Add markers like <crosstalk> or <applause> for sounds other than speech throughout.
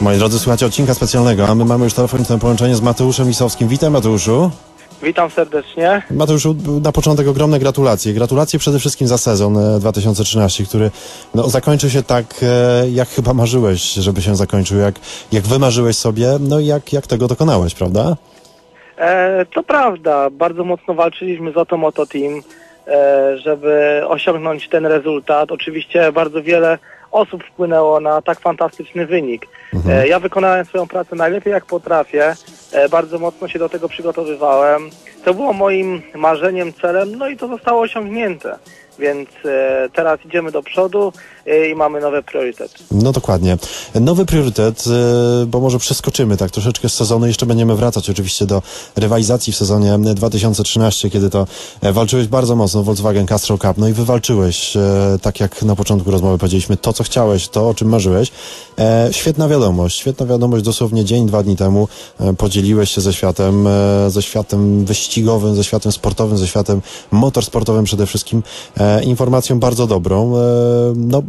Moi drodzy, słuchajcie odcinka specjalnego, a my mamy już telefoniczne połączenie z Mateuszem Lisowskim. Witam Mateuszu. Witam serdecznie. Mateuszu, na początek ogromne gratulacje. Gratulacje przede wszystkim za sezon e, 2013, który no, zakończy się tak, e, jak chyba marzyłeś, żeby się zakończył, jak, jak wymarzyłeś sobie, no i jak, jak tego dokonałeś, prawda? E, to prawda, bardzo mocno walczyliśmy z Oto Moto Team, e, żeby osiągnąć ten rezultat. Oczywiście bardzo wiele osób wpłynęło na tak fantastyczny wynik. E, ja wykonałem swoją pracę najlepiej jak potrafię, e, bardzo mocno się do tego przygotowywałem. To było moim marzeniem, celem, no i to zostało osiągnięte. Więc e, teraz idziemy do przodu e, i mamy nowe priorytety. No dokładnie. Nowy priorytet, e, bo może przeskoczymy tak troszeczkę z sezonu, jeszcze będziemy wracać oczywiście do rywalizacji w sezonie 2013, kiedy to walczyłeś bardzo mocno w Volkswagen Castrol Cup, no i wywalczyłeś, tak jak na początku rozmowy powiedzieliśmy, to co chciałeś, to o czym marzyłeś. Świetna wiadomość, świetna wiadomość, dosłownie dzień, dwa dni temu podzieliłeś się ze światem, ze światem wyścigowym, ze światem sportowym, ze światem motorsportowym przede wszystkim, informacją bardzo dobrą. E, No,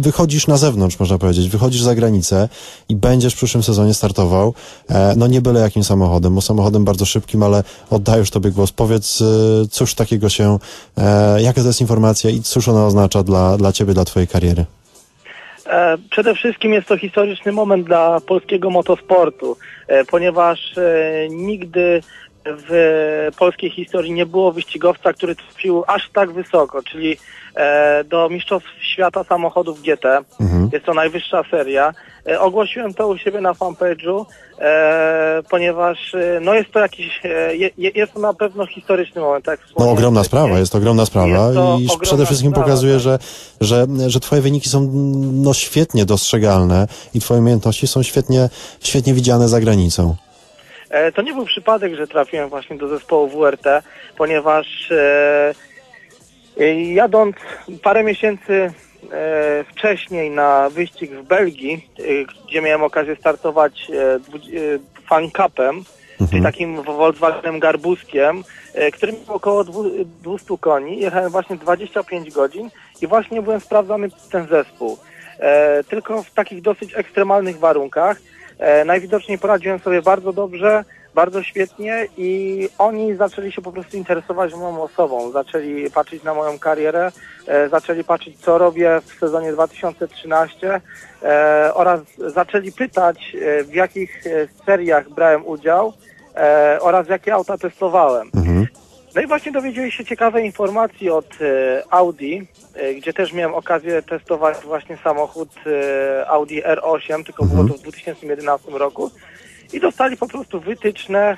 wychodzisz na zewnątrz, można powiedzieć, wychodzisz za granicę i będziesz w przyszłym sezonie startował, e, no nie byle jakim samochodem, bo samochodem bardzo szybkim, ale oddajesz tobie głos. Powiedz, e, cóż takiego się, jaka to jest informacja i cóż ona oznacza dla, dla ciebie, dla twojej kariery? Przede wszystkim jest to historyczny moment dla polskiego motosportu, ponieważ nigdy w polskiej historii nie było wyścigowca, który trafił aż tak wysoko, czyli e, do Mistrzostw Świata Samochodów GT. Mhm. Jest to najwyższa seria. E, Ogłosiłem to u siebie na fanpage'u, e, ponieważ no jest to jakiś, je, je- jest to na pewno historyczny moment. Tak No ogromna sprawa, jest to ogromna sprawa to i przede wszystkim sprawa, pokazuje, tak. że, że, że twoje wyniki są no świetnie dostrzegalne i twoje umiejętności są świetnie, świetnie widziane za granicą. E, To nie był przypadek, że trafiłem właśnie do zespołu WRT, ponieważ e, e, jadąc parę miesięcy wcześniej na wyścig w Belgii, gdzie miałem okazję startować fan cupem, czyli takim Volkswagenem Garbuskiem, który miał około dwu- 200 koni. Jechałem właśnie 25 godzin i właśnie byłem sprawdzany przez ten zespół. Tylko w takich dosyć ekstremalnych warunkach. E, najwidoczniej poradziłem sobie bardzo dobrze, bardzo świetnie i oni zaczęli się po prostu interesować moją osobą, zaczęli patrzeć na moją karierę, e, zaczęli patrzeć co robię w sezonie 2013 e, oraz zaczęli pytać w jakich seriach brałem udział oraz jakie auta testowałem. Mhm. No i właśnie dowiedzieli się ciekawej informacji od e, Audi, e, gdzie też miałem okazję testować właśnie samochód e, Audi R8, tylko było to w 2011 roku. I dostali po prostu wytyczne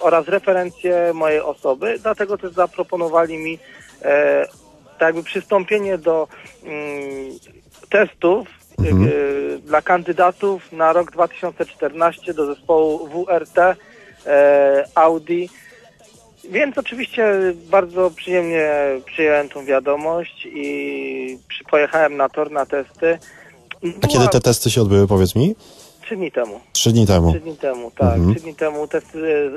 oraz referencje mojej osoby, dlatego też zaproponowali mi tak jakby przystąpienie do mm, testów e, dla kandydatów na rok 2014 do zespołu WRT Audi. Więc oczywiście bardzo przyjemnie przyjąłem tą wiadomość i pojechałem na tor na testy. A kiedy te testy się odbyły, powiedz mi? Trzy dni temu. Trzy dni temu. Trzy dni temu, tak. Mhm. Trzy dni temu testy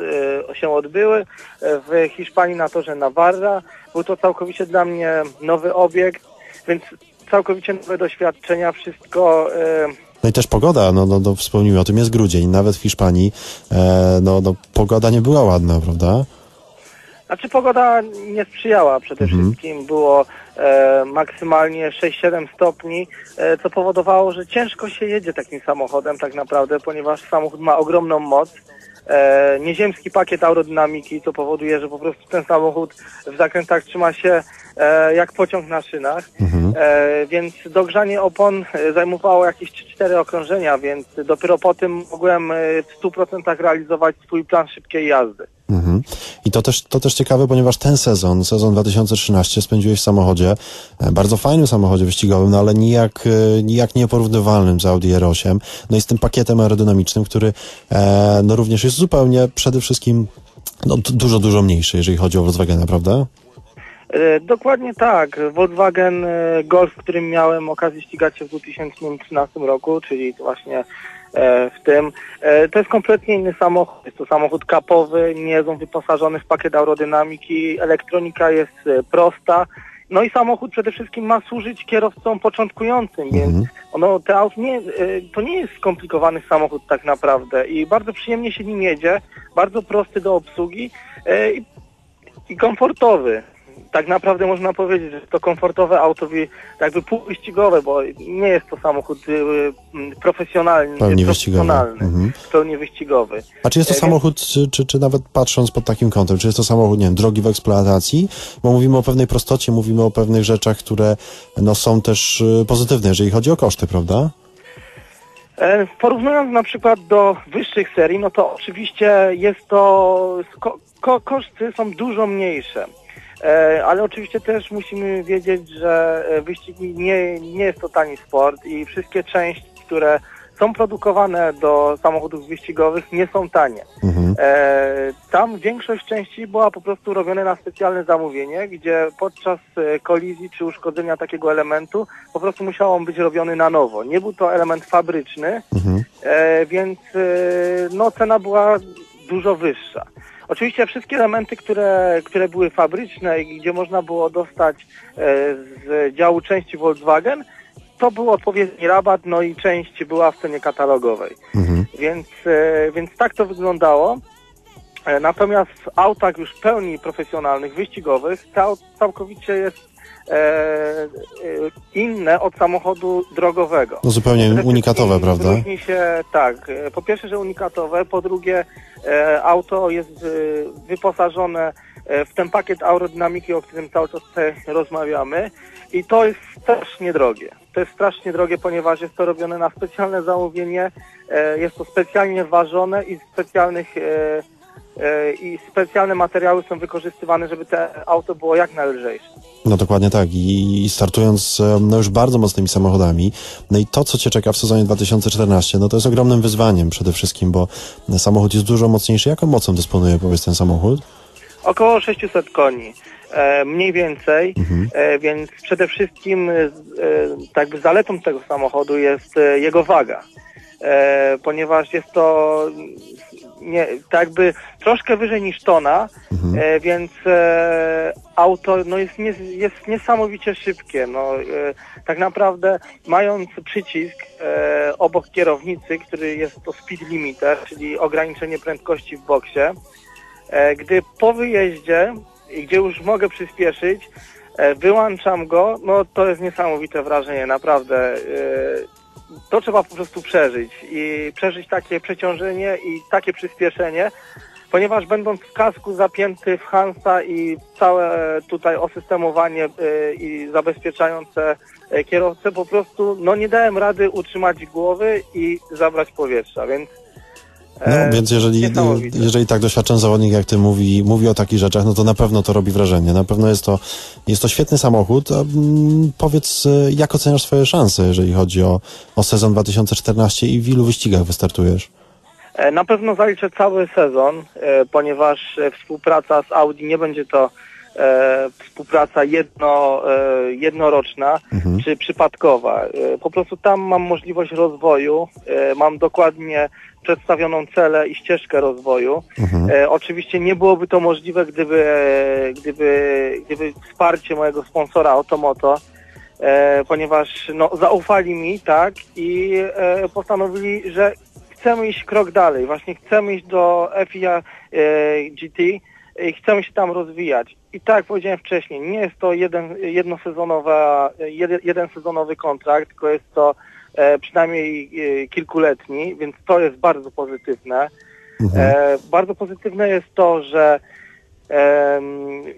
e, się odbyły e, w Hiszpanii na torze Navarra. Był to całkowicie dla mnie nowy obiekt, więc całkowicie nowe doświadczenia, wszystko e, No i też pogoda, no, no, no wspomnijmy o tym, jest grudzień, nawet w Hiszpanii, e, no, no pogoda nie była ładna, prawda? Znaczy pogoda nie sprzyjała. Przede wszystkim, było e, maksymalnie 6-7 stopni, e, co powodowało, że ciężko się jedzie takim samochodem tak naprawdę, ponieważ samochód ma ogromną moc, e, nieziemski pakiet aerodynamiki, co powoduje, że po prostu ten samochód w zakrętach trzyma się jak pociąg na szynach, e, więc dogrzanie opon e, zajmowało jakieś 3-4 okrążenia, więc dopiero po tym mogłem e, w 100% realizować swój plan szybkiej jazdy. Mhm. I to też, to też ciekawe, ponieważ ten sezon, sezon 2013 spędziłeś w samochodzie, e, bardzo fajnym samochodzie wyścigowym, no ale nijak, e, nijak nieporównywalnym z Audi R8, no i z tym pakietem aerodynamicznym, który e, no również jest zupełnie przede wszystkim no, dużo, dużo mniejszy, jeżeli chodzi o Volkswagena, prawda? E, Dokładnie tak. Volkswagen e, Golf, w którym miałem okazję ścigać się w 2013 roku, czyli właśnie e, w tym, to jest kompletnie inny samochód. Jest to samochód kapowy, nie jest on wyposażony w pakiet aerodynamiki, elektronika jest prosta No i samochód przede wszystkim ma służyć kierowcom początkującym, więc Mhm. ono, te aut nie, to nie jest skomplikowany samochód tak naprawdę i bardzo przyjemnie się nim jedzie, bardzo prosty do obsługi i, i komfortowy. Tak naprawdę można powiedzieć, że to komfortowe auto jakby półwyścigowe, bo nie jest to samochód y, y, profesjonalny, Pełni wyścigowy. profesjonalny, Mhm. pełni wyścigowy. A czy jest to E, samochód, czy, czy, czy nawet patrząc pod takim kątem, czy jest to samochód, nie wiem, drogi w eksploatacji? Bo mówimy o pewnej prostocie, mówimy o pewnych rzeczach, które no, są też y, pozytywne, jeżeli chodzi o koszty, prawda? E, Porównując na przykład do wyższych serii, no to oczywiście jest to, ko, ko, koszty są dużo mniejsze. E, Ale oczywiście też musimy wiedzieć, że e, wyścigi nie, nie jest to tani sport i wszystkie części, które są produkowane do samochodów wyścigowych nie są tanie. Mhm. E, tam większość części była po prostu robione na specjalne zamówienie, gdzie podczas e, kolizji czy uszkodzenia takiego elementu po prostu musiał on być robiony na nowo. Nie był to element fabryczny, Mhm. e, więc e, no, cena była dużo wyższa. Oczywiście wszystkie elementy, które, które były fabryczne i gdzie można było dostać e, z działu części Volkswagen, to był odpowiedni rabat, no i część była w cenie katalogowej. Mhm. Więc, e, więc tak to wyglądało. E, Natomiast w autach już pełni profesjonalnych, wyścigowych, aut całkowicie jest inne od samochodu drogowego. No zupełnie unikatowe, prawda? Różni się, tak, e, po pierwsze, że unikatowe, po drugie e, auto jest e, wyposażone e, w ten pakiet aerodynamiki, o którym cały czas tutaj <laughs> rozmawiamy i to jest strasznie drogie. To jest strasznie drogie, ponieważ jest to robione na specjalne zamówienie, e, jest to specjalnie ważone i z specjalnych e, e, i specjalne materiały są wykorzystywane, żeby te auto było jak najlżejsze. No dokładnie tak. I, startując e, no już bardzo mocnymi samochodami, no i to, co Cię czeka w sezonie 2014, no to jest ogromnym wyzwaniem przede wszystkim, bo samochód jest dużo mocniejszy. Jaką mocą dysponuje, powiedz, ten samochód? Około 600 koni, e, mniej więcej, e, więc przede wszystkim e, e, tak zaletą tego samochodu jest e, jego waga, e, ponieważ jest to nie, tak jakby troszkę wyżej niż tona, e, więc e, auto no jest, nie, jest niesamowicie szybkie. No, e, tak naprawdę mając przycisk e, obok kierownicy, który jest to speed limiter, czyli ograniczenie prędkości w boksie, E, gdy po wyjeździe, i gdzie już mogę przyspieszyć, e, wyłączam go, no to jest niesamowite wrażenie, naprawdę. To trzeba po prostu przeżyć i przeżyć takie przeciążenie i takie przyspieszenie, ponieważ będąc w kasku zapięty w Hansa i całe tutaj osystemowanie e, i zabezpieczające e, kierowcę, po prostu no nie dałem rady utrzymać głowy i zabrać powietrza, więc No, e, więc jeżeli, jeżeli tak doświadczony zawodnik jak ty mówi, mówi o takich rzeczach, no to na pewno to robi wrażenie. Na pewno jest to, jest to świetny samochód. A, mm, powiedz, e, jak oceniasz swoje szanse, jeżeli chodzi o, o sezon 2014 i w ilu wyścigach wystartujesz? E, Na pewno zaliczę cały sezon, ponieważ współpraca z Audi nie będzie to e, współpraca jedno, e, jednoroczna czy przypadkowa. E, po prostu tam mam możliwość rozwoju, e, mam dokładnie przedstawioną celę i ścieżkę rozwoju. E, oczywiście nie byłoby to możliwe, gdyby, gdyby, gdyby wsparcie mojego sponsora Automoto e, ponieważ no, zaufali mi, tak, i postanowili, że chcemy iść krok dalej, właśnie chcemy iść do FIA GT i chcemy się tam rozwijać. I tak jak powiedziałem wcześniej, nie jest to jeden, jednosezonowa, jeden, jeden sezonowy kontrakt, tylko jest to e, przynajmniej e, kilkuletni, więc to jest bardzo pozytywne. E, bardzo pozytywne jest to, że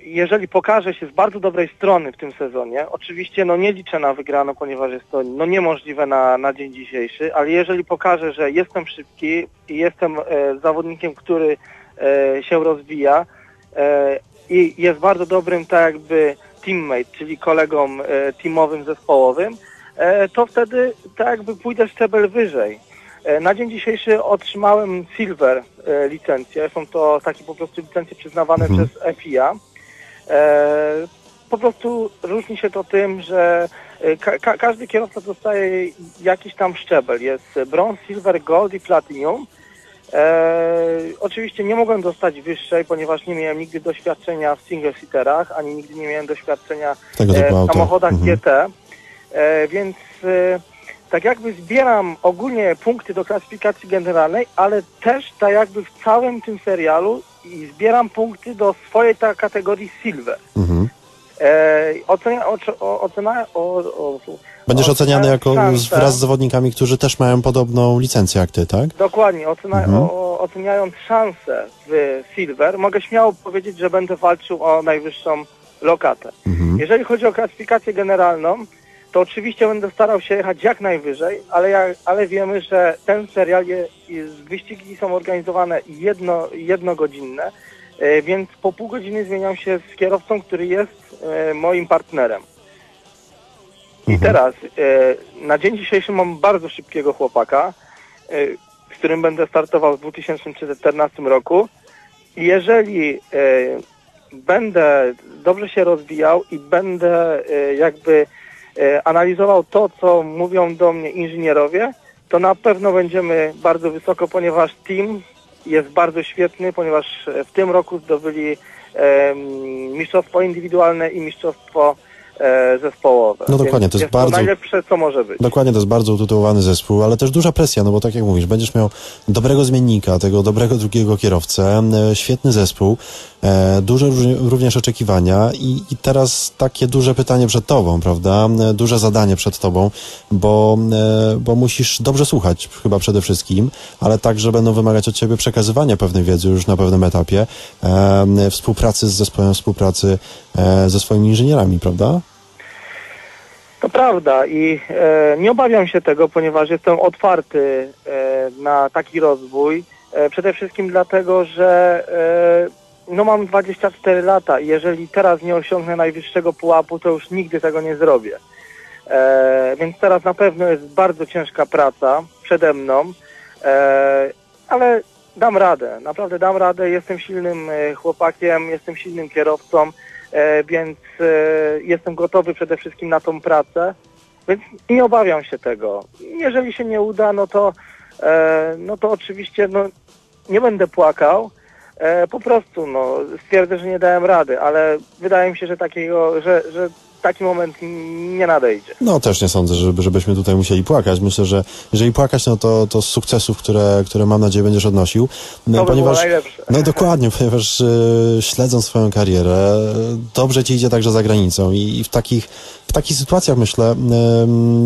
jeżeli pokaże się z bardzo dobrej strony w tym sezonie, oczywiście no nie liczę na wygraną, ponieważ jest to no niemożliwe na, na dzień dzisiejszy, ale jeżeli pokażę, że jestem szybki i jestem e, zawodnikiem, który e, się rozwija i jest bardzo dobrym tak jakby teammate, czyli kolegą e, teamowym, zespołowym, e, to wtedy tak jakby pójdę szczebel wyżej. E, Na dzień dzisiejszy otrzymałem Silver e, licencję. Są to takie po prostu licencje przyznawane przez FIA. E, po prostu różni się to tym, że e, ka ka każdy kierowca dostaje jakiś tam szczebel. Jest brąz, silver, gold i platinum. E, oczywiście nie mogłem dostać wyższej, ponieważ nie miałem nigdy doświadczenia w single-seaterach, ani nigdy nie miałem doświadczenia e, w samochodach Mhm. GT, e, więc e, tak jakby zbieram ogólnie punkty do klasyfikacji generalnej, ale też tak jakby w całym tym serialu i zbieram punkty do swojej ta kategorii Silver. Mhm. E, ocenia, o, o, ocena, o, o, Będziesz oceniałem oceniany jako szanse. wraz z zawodnikami, którzy też mają podobną licencję jak ty, tak? Dokładnie, ocena, Mhm. o, oceniając szanse w Silver, mogę śmiało powiedzieć, że będę walczył o najwyższą lokatę. Mhm. Jeżeli chodzi o klasyfikację generalną, to oczywiście będę starał się jechać jak najwyżej, ale, ja, ale wiemy, że ten serial, je, jest, wyścigi są organizowane jedno, jednogodzinne, e, więc po pół godziny zmieniam się z kierowcą, który jest e, moim partnerem. I Mhm. teraz, e, na dzień dzisiejszy mam bardzo szybkiego chłopaka, e, z którym będę startował w 2014 roku. I jeżeli e, będę dobrze się rozwijał i będę jakby analizował to, co mówią do mnie inżynierowie, to na pewno będziemy bardzo wysoko, ponieważ team jest bardzo świetny, ponieważ w tym roku zdobyli mistrzostwo indywidualne i mistrzostwo zespołowe. No dokładnie, Więc to jest jest bardzo- to najlepsze, co może być. Dokładnie, to jest bardzo utytułowany zespół, ale też duża presja, no bo tak jak mówisz, będziesz miał dobrego zmiennika, tego dobrego drugiego kierowcę, e, świetny zespół, e, duże również oczekiwania i, i teraz takie duże pytanie przed tobą, prawda? E, Duże zadanie przed tobą, bo, e, bo musisz dobrze słuchać chyba przede wszystkim, ale także będą wymagać od ciebie przekazywania pewnej wiedzy już na pewnym etapie, e, współpracy z zespołem, współpracy e, ze swoimi inżynierami, prawda? To prawda i e, nie obawiam się tego, ponieważ jestem otwarty e, na taki rozwój. E, przede wszystkim dlatego, że e, no mam 24 lata i jeżeli teraz nie osiągnę najwyższego pułapu, to już nigdy tego nie zrobię. E, więc teraz na pewno jest bardzo ciężka praca przede mną, e, ale dam radę, naprawdę dam radę. Jestem silnym chłopakiem, jestem silnym kierowcą, więc e, jestem gotowy przede wszystkim na tą pracę, więc nie obawiam się tego. Jeżeli się nie uda, no to, e, no to oczywiście no, nie będę płakał. E, po prostu no, stwierdzę, że nie dałem rady, ale wydaje mi się, że takiego, że, że taki moment nie nadejdzie. No też nie sądzę, żeby, żebyśmy tutaj musieli płakać. Myślę, że jeżeli płakać, no to, to z sukcesów, które, które mam nadzieję będziesz odnosił. No, To by było najlepsze. no dokładnie, <laughs> ponieważ e, śledząc swoją karierę, dobrze ci idzie także za granicą i, i w takich w takich sytuacjach myślę,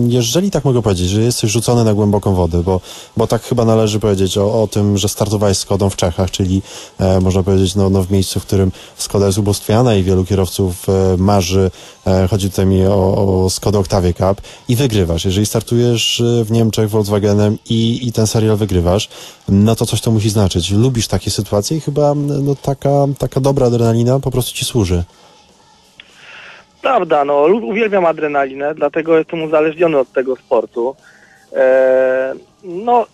jeżeli tak mogę powiedzieć, że jesteś rzucony na głęboką wodę, bo, bo tak chyba należy powiedzieć o, o tym, że startowałeś z Skodą w Czechach, czyli e, można powiedzieć no, no w miejscu, w którym Skoda jest ubóstwiana i wielu kierowców e, marzy, e, chodzi tutaj mi o, o Skoda Octavia Cup i wygrywasz. Jeżeli startujesz e, w Niemczech Volkswagenem i, i ten serial wygrywasz, no to coś to musi znaczyć. Lubisz takie sytuacje i chyba no, taka, taka dobra adrenalina po prostu ci służy. Prawda, no uwielbiam adrenalinę, dlatego jestem uzależniony od tego sportu. E, no,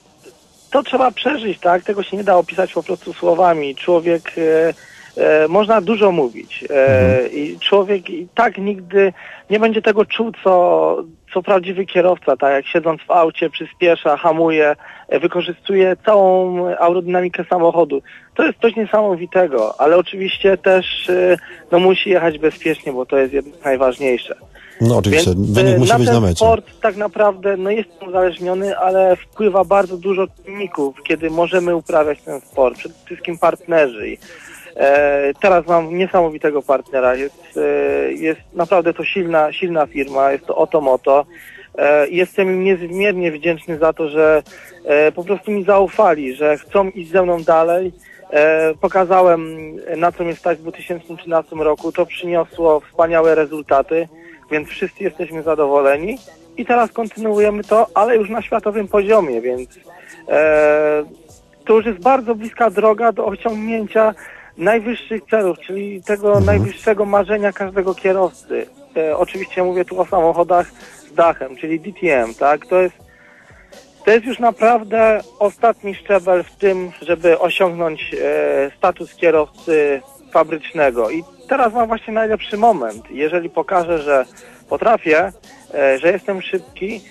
to trzeba przeżyć, tak? Tego się nie da opisać po prostu słowami. Człowiek, e, e, można dużo mówić e, i człowiek i tak nigdy nie będzie tego czuł, co, co prawdziwy kierowca, tak jak siedząc w aucie przyspiesza, hamuje, e, wykorzystuje całą aerodynamikę samochodu. To jest coś niesamowitego, ale oczywiście też e, no, musi jechać bezpiecznie, bo to jest jednak najważniejsze. No oczywiście, Więc wynik e, musi na być ten na mecie. sport tak naprawdę no jest uzależniony, ale wpływa bardzo dużo czynników, kiedy możemy uprawiać ten sport. Przede wszystkim partnerzy. E, teraz mam niesamowitego partnera. Jest, e, jest naprawdę to silna, silna firma. Jest to Otomoto. E, jestem im niezmiernie wdzięczny za to, że po prostu mi zaufali, że chcą iść ze mną dalej. Pokazałem na co mnie stać w 2013 roku. To przyniosło wspaniałe rezultaty, więc wszyscy jesteśmy zadowoleni. I teraz kontynuujemy to, ale już na światowym poziomie, więc to już jest bardzo bliska droga do osiągnięcia najwyższych celów, czyli tego najwyższego marzenia każdego kierowcy. E, oczywiście mówię tu o samochodach z dachem, czyli DTM, tak? To jest to jest już naprawdę ostatni szczebel w tym, żeby osiągnąć e, status kierowcy fabrycznego. I teraz mam właśnie najlepszy moment. Jeżeli pokażę, że potrafię, e, że jestem szybki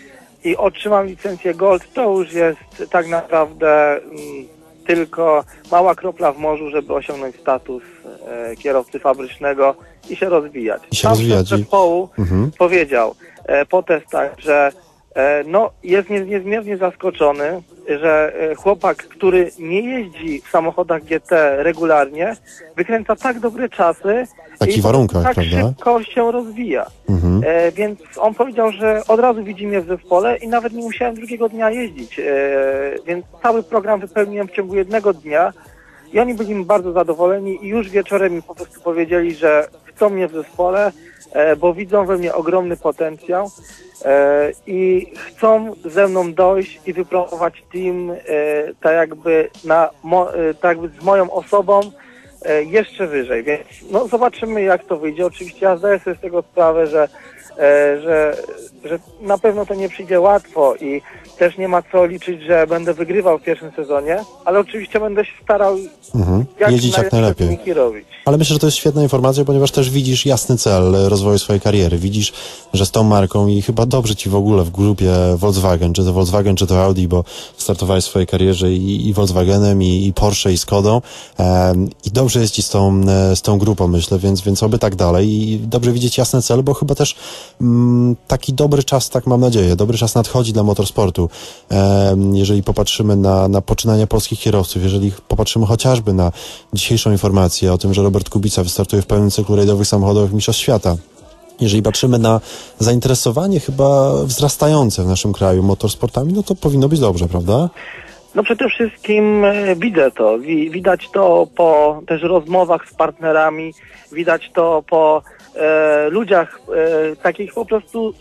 i otrzymam licencję Gold, to już jest tak naprawdę mm, tylko mała kropla w morzu, żeby osiągnąć status e, kierowcy fabrycznego i się rozwijać. I się rozwijać zespołu Mhm. powiedział e, po testach, że e, no, jest nie, niezmiernie zaskoczony, że e, chłopak, który nie jeździ w samochodach GT regularnie, wykręca tak dobre czasy W takich i warunkach, tak prawda? szybko się rozwija. Mhm. E, więc on powiedział, że od razu widzi mnie w zespole i nawet nie musiałem drugiego dnia jeździć. E, więc cały program wypełniłem w ciągu jednego dnia i oni byli bardzo zadowoleni i już wieczorem mi po prostu powiedzieli, że chcą mnie w zespole, bo widzą we mnie ogromny potencjał e, i chcą ze mną dojść i wypromować team e, tak jakby na e, tak jakby z moją osobą e, jeszcze wyżej, więc no zobaczymy jak to wyjdzie. Oczywiście ja zdaję sobie z tego sprawę, że, e, że, że na pewno to nie przyjdzie łatwo i też nie ma co liczyć, że będę wygrywał w pierwszym sezonie, ale oczywiście będę się starał Mhm. jak Jeździć jak najlepiej. robić. Ale myślę, że to jest świetna informacja, ponieważ też widzisz jasny cel rozwoju swojej kariery. Widzisz, że z tą marką i chyba dobrze ci w ogóle w grupie Volkswagen, czy to Volkswagen, czy to Audi, bo startowałeś w swojej karierze i, i Volkswagenem, i, i Porsche, i Skodą. I dobrze jest ci z tą, e, z tą grupą, myślę, więc, więc oby tak dalej. I dobrze widzieć jasny cel, bo chyba też taki dobry czas, tak mam nadzieję, dobry czas nadchodzi dla motorsportu. Jeżeli popatrzymy na, na poczynania polskich kierowców, jeżeli popatrzymy chociażby na dzisiejszą informację o tym, że Robert Kubica wystartuje w pełnym cyklu rajdowych samochodowych Mistrzostw Świata. Jeżeli patrzymy na zainteresowanie chyba wzrastające w naszym kraju motorsportami, no to powinno być dobrze, prawda? No przede wszystkim e, widzę to. Wi- Widać to po też rozmowach z partnerami, widać to po e, ludziach e, takich po prostu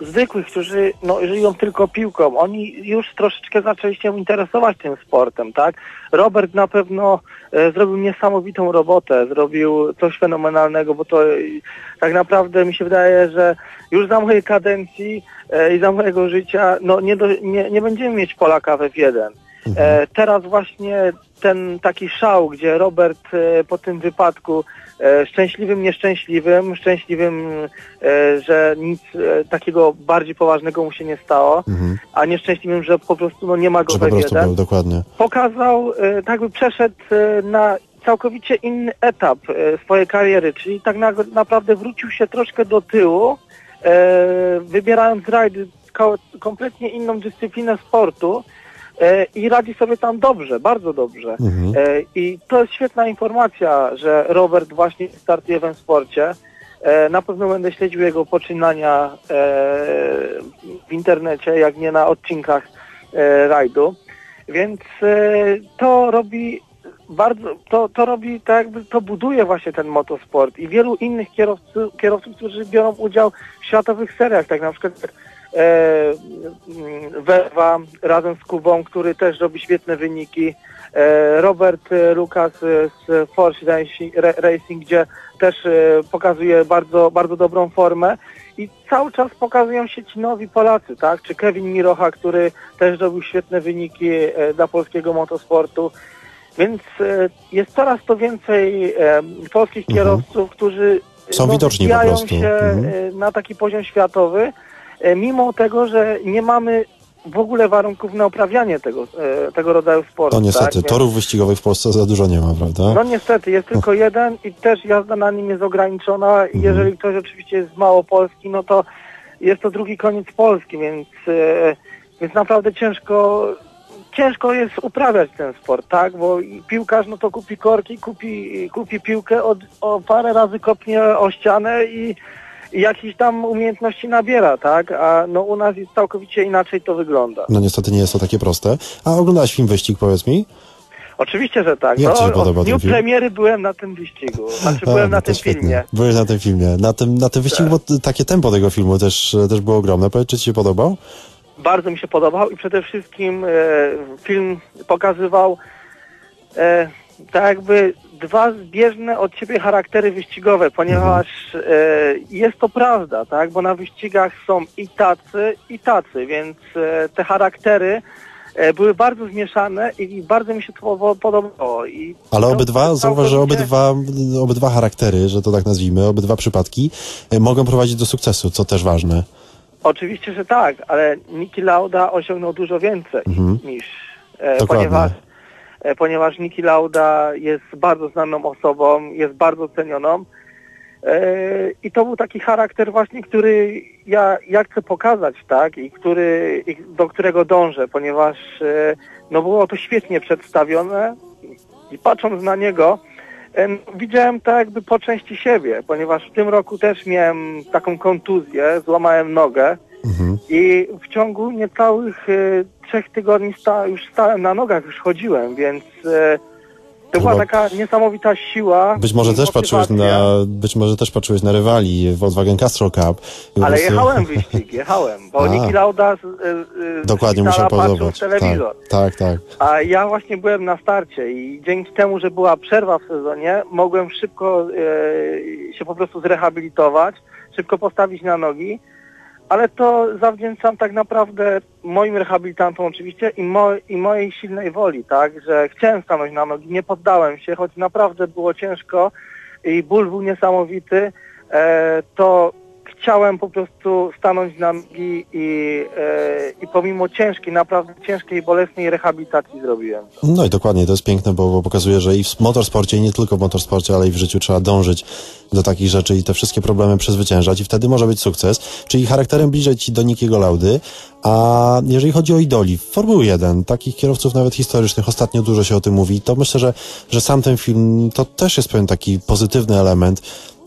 zwykłych, którzy no, żyją tylko piłką. Oni już troszeczkę zaczęli się interesować tym sportem, tak? Robert na pewno e, zrobił niesamowitą robotę, zrobił coś fenomenalnego, bo to e, tak naprawdę mi się wydaje, że już za mojej kadencji e, i za mojego życia no, nie, do, nie, nie będziemy mieć Polaka w F1. E, teraz właśnie ten taki szał, gdzie Robert e, po tym wypadku e, szczęśliwym, nieszczęśliwym, szczęśliwym, że nic takiego bardziej poważnego mu się nie stało, Mhm. a nieszczęśliwym, że po prostu no, nie ma go Że we po prostu był, dokładnie. pokazał, tak by przeszedł na całkowicie inny etap swojej kariery, czyli tak na, naprawdę wrócił się troszkę do tyłu, wybierając rajdy ko, kompletnie inną dyscyplinę sportu i radzi sobie tam dobrze, bardzo dobrze. Mhm. E, I to jest świetna informacja, że Robert właśnie startuje w sporcie. E, na pewno będę śledził jego poczynania e, w internecie, jak nie na odcinkach e, rajdu. Więc e, to robi bardzo, to, to robi, tak jakby to buduje właśnie ten motosport i wielu innych kierowców, kierowców którzy biorą udział w światowych seriach, tak na przykład e, mm, Wewa razem z Kubą, który też robi świetne wyniki, e, Robert e, Lukas z Force Racing, Ra- Racing, gdzie też pokazuje bardzo, bardzo dobrą formę i cały czas pokazują się ci nowi Polacy, tak? Czy Kevin Mirocha, który też robił świetne wyniki dla polskiego motosportu. Więc jest coraz to więcej polskich Mhm. kierowców, którzy Są widoczni po prostu. się Mhm. na taki poziom światowy, mimo tego, że nie mamy w ogóle warunków na uprawianie tego, e, tego rodzaju sportu. To niestety, tak? Torów wyścigowych w Polsce za dużo nie ma, prawda? no niestety, jest tylko <laughs> jeden i też jazda na nim jest ograniczona. Mhm. Jeżeli ktoś oczywiście jest z Małopolski, no to jest to drugi koniec Polski, więc, e, więc naprawdę ciężko, ciężko jest uprawiać ten sport, tak? Bo piłkarz no to kupi korki, kupi, kupi piłkę, od, o parę razy kopnie o ścianę i, i jakieś tam umiejętności nabiera, tak? A no u nas jest całkowicie inaczej to wygląda. No niestety nie jest to takie proste. A oglądałeś film Wyścig, powiedz mi? Oczywiście, że tak. Jak ci się no, podoba w dniu premiery byłem na tym wyścigu. Znaczy A, byłem no na to tym świetnie. filmie. Byłeś na tym filmie. Na tym, na tym wyścigu, bo t- takie tempo tego filmu też, też było ogromne. Powiedz, czy ci się podobał? bardzo mi się podobał i przede wszystkim e, film pokazywał e, tak jakby dwa zbieżne od siebie charaktery wyścigowe, ponieważ e, jest to prawda, tak, bo na wyścigach są i tacy, i tacy, więc e, te charaktery e, były bardzo zmieszane i bardzo mi się to po- podobało. I Ale obydwa, zauważ, że obydwa, obydwa charaktery, że to tak nazwijmy, obydwa przypadki e, mogą prowadzić do sukcesu, co też ważne. Oczywiście, że tak, ale Niki Lauda osiągnął dużo więcej Mhm. niż, e, ponieważ ponieważ Niki Lauda jest bardzo znaną osobą, jest bardzo cenioną. E, I to był taki charakter właśnie, który ja, ja chcę pokazać, tak, i który, do którego dążę, ponieważ e, no było to świetnie przedstawione. I patrząc na niego, e, no, widziałem tak jakby po części siebie, ponieważ w tym roku też miałem taką kontuzję, złamałem nogę Mhm. i w ciągu niecałych e, trzech tygodni sta, już stałem na nogach, już chodziłem, więc e, to była Chyba- taka niesamowita siła. Być może też patrzyłeś na, być może też patrzyłeś na rywali Volkswagen Castrol Cup. Ale prostu- jechałem <laughs> wyścig, jechałem, bo A. Niki Lauda z, z, z Dokładnie musiał w telewizor. Tak, tak, tak. A ja właśnie byłem na starcie i dzięki temu, że była przerwa w sezonie, mogłem szybko e, się po prostu zrehabilitować, szybko postawić na nogi, ale to zawdzięczam tak naprawdę moim rehabilitantom oczywiście i, mo, i mojej silnej woli, tak, że chciałem stanąć na nogi, nie poddałem się, choć naprawdę było ciężko i ból był niesamowity, e, to chciałem po prostu stanąć na nogi i, e, i pomimo ciężkiej, naprawdę ciężkiej i bolesnej rehabilitacji zrobiłem. to. No i dokładnie, to jest piękne, bo, bo pokazuje, że i w motorsporcie, i nie tylko w motorsporcie, ale i w życiu trzeba dążyć do takich rzeczy i te wszystkie problemy przezwyciężać i wtedy może być sukces. Czyli charakterem bliżej ci do Nikiego Laudy. A jeżeli chodzi o idoli, Formuły 1, takich kierowców nawet historycznych, ostatnio dużo się o tym mówi, to myślę, że, że sam ten film to też jest pewien taki pozytywny element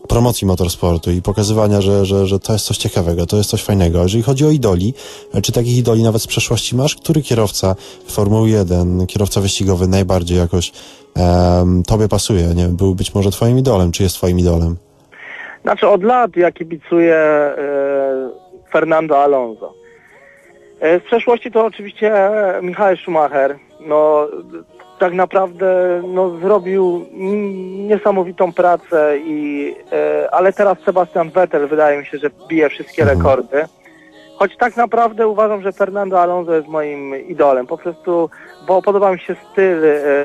promocji motorsportu i pokazywania, że, że, że to jest coś ciekawego, to jest coś fajnego. Jeżeli chodzi o idoli, czy takich idoli nawet z przeszłości masz, który kierowca Formuły 1, kierowca wyścigowy najbardziej jakoś em, tobie pasuje? Nie był być może twoim idolem, czy jest twoim idolem? Znaczy od lat ja kibicuję e, Fernando Alonso. E, w przeszłości to oczywiście Michael Schumacher. No tak naprawdę no, zrobił niesamowitą pracę i e, ale teraz Sebastian Vettel wydaje mi się, że bije wszystkie Mhm. rekordy. Choć tak naprawdę uważam, że Fernando Alonso jest moim idolem. Po prostu, bo podoba mi się styl, e, e,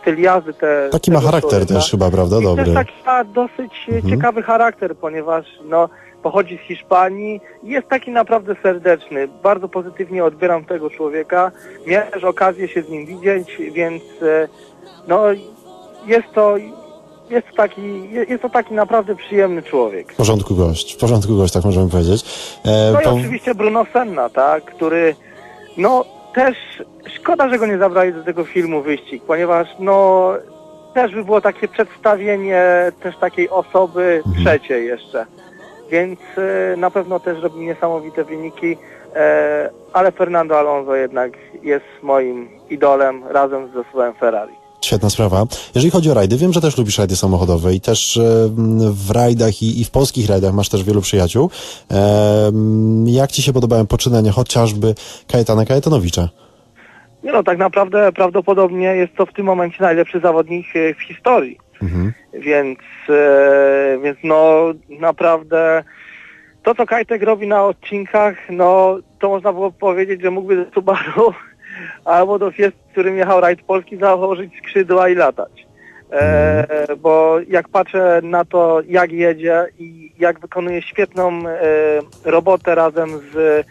styl jazdy. Te, Taki ma charakter też chyba, prawda? I Dobry. też taki ma dosyć Mhm. ciekawy charakter, ponieważ no, pochodzi z Hiszpanii i jest taki naprawdę serdeczny. Bardzo pozytywnie odbieram tego człowieka. Miałem też okazję się z nim widzieć, więc e, no, jest to jest taki, jest to taki naprawdę przyjemny człowiek. W porządku gość, w porządku gość, tak możemy powiedzieć. E, No i po- oczywiście Bruno Senna, tak, który no też szkoda, że go nie zabrali do tego filmu Wyścig, ponieważ no też by było takie przedstawienie też takiej osoby Mhm. trzeciej jeszcze. Więc e, na pewno też robi niesamowite wyniki, e, ale Fernando Alonso jednak jest moim idolem razem z zespołem Ferrari. Świetna sprawa. Jeżeli chodzi o rajdy, wiem, że też lubisz rajdy samochodowe i też e, w rajdach i, w polskich rajdach masz też wielu przyjaciół. Jak ci się podobają poczynania chociażby Kajetana Kajetanowicza? Nie no, tak naprawdę prawdopodobnie jest to w tym momencie najlepszy zawodnik w historii. Mhm. Więc, e, więc no naprawdę to, co Kajtek robi na odcinkach, no to można było powiedzieć, że mógłby do Subaru <laughs> albo do Fiest, którym jechał rajd Polski, założyć skrzydła i latać. E, bo jak patrzę na to, jak jedzie i jak wykonuje świetną e, robotę razem z,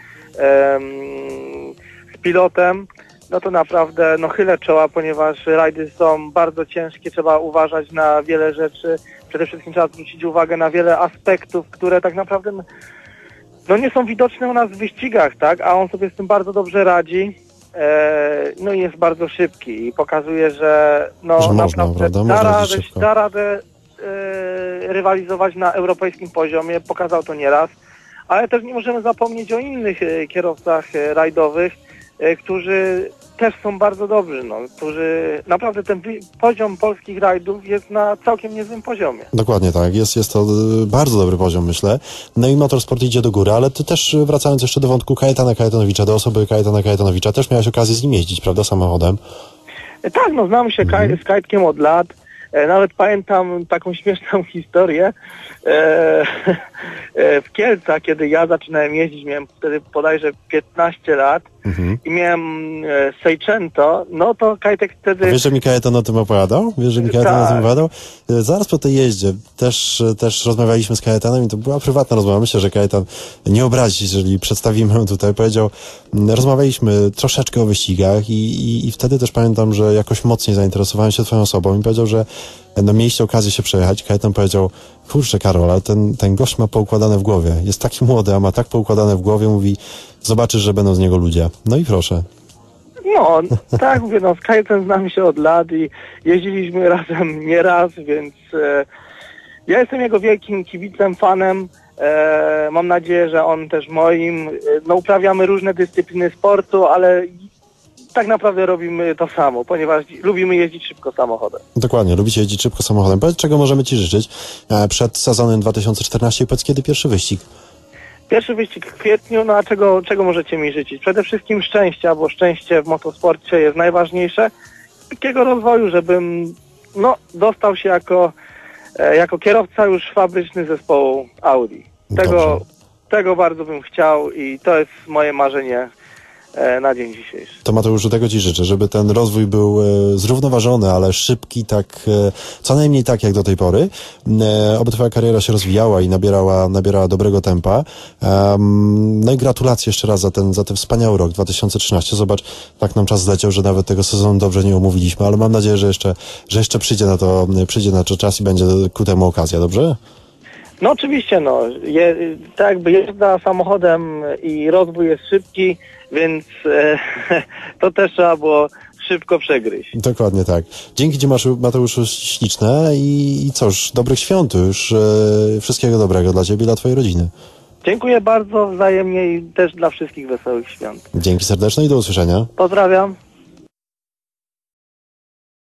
z pilotem, no to naprawdę no chylę czoła, ponieważ rajdy są bardzo ciężkie, trzeba uważać na wiele rzeczy. Przede wszystkim trzeba zwrócić uwagę na wiele aspektów, które tak naprawdę no nie są widoczne u nas w wyścigach, tak? A on sobie z tym bardzo dobrze radzi. E, no i jest bardzo szybki i pokazuje, że no Że naprawdę da radę, da radę e, rywalizować na europejskim poziomie, pokazał to nieraz, ale też nie możemy zapomnieć o innych e, kierowcach e, rajdowych, którzy też są bardzo dobrzy, no, którzy naprawdę ten poziom polskich rajdów jest na całkiem niezłym poziomie. Dokładnie tak, jest, jest to y, bardzo dobry poziom, myślę. No i motorsport idzie do góry, ale ty też, y, wracając jeszcze do wątku Kajetana Kajetanowicza, do osoby Kajetana Kajetanowicza, też miałeś okazję z nim jeździć, prawda, samochodem? E, Tak, no znamy się Kaj- z Kajtkiem od lat. E, Nawet pamiętam taką <laughs> śmieszną historię e, <laughs> e, w Kielcach, kiedy ja zaczynałem jeździć, miałem wtedy bodajże 15 lat i miałem e, Seicento, no to Kajtek wtedy... A wiesz, że mi Kajetan o tym opowiadał? Wiesz, że mi Kajetan o tym Tak. opowiadał? E, Zaraz po tej jeździe też, e, też rozmawialiśmy z Kajetanem i to była prywatna rozmowa. Myślę, że Kajetan nie obrazi, jeżeli przedstawimy ją tutaj. Powiedział, rozmawialiśmy troszeczkę o wyścigach i, i, i wtedy też pamiętam, że jakoś mocniej zainteresowałem się twoją osobą i powiedział, że no, mieliście okazję się przejechać. Kajetan powiedział, kurczę Karol, ale ten, ten gość ma poukładane w głowie. Jest taki młody, a ma tak poukładane w głowie. Mówi, zobaczysz, że będą z niego ludzie. No i proszę. No, tak mówię, no z Kajtem znamy się od lat i jeździliśmy razem nieraz, więc e, ja jestem jego wielkim kibicem, fanem. E, mam nadzieję, że on też moim. E, No uprawiamy różne dyscypliny sportu, ale tak naprawdę robimy to samo, ponieważ lubimy jeździć szybko samochodem. Dokładnie, lubicie jeździć szybko samochodem. Powiedz, czego możemy Ci życzyć e, przed sezonem 2014 i powiedz, kiedy pierwszy wyścig. Pierwszy wyścig w kwietniu, no a czego, czego możecie mi życzyć? Przede wszystkim szczęścia, bo szczęście w motosporcie jest najważniejsze. Takiego rozwoju, żebym no, dostał się jako, e, jako kierowca już fabryczny zespołu Audi. Tego, Dobrze. tego bardzo bym chciał i to jest moje marzenie na dzień dzisiejszy. To Mateuszu, tego Ci życzę, żeby ten rozwój był e, zrównoważony, ale szybki, tak, e, co najmniej tak jak do tej pory. E, oby Twoja kariera się rozwijała i nabierała, nabierała dobrego tempa. Em, no i gratulacje jeszcze raz za ten, za ten wspaniały rok 2013. Zobacz, tak nam czas zleciał, że nawet tego sezonu dobrze nie omówiliśmy, ale mam nadzieję, że jeszcze, że jeszcze przyjdzie na to, przyjdzie na to czas i będzie ku temu okazja, dobrze? No oczywiście, no, je, tak jakby jazda samochodem i rozwój jest szybki, więc e, <laughs> to też trzeba było szybko przegryźć. Dokładnie tak. Dzięki Ci Mateuszu śliczne i, i cóż, dobrych świąt już. E, wszystkiego dobrego dla Ciebie i dla Twojej rodziny. Dziękuję bardzo wzajemnie i też dla wszystkich wesołych świąt. Dzięki serdeczne i do usłyszenia. Pozdrawiam.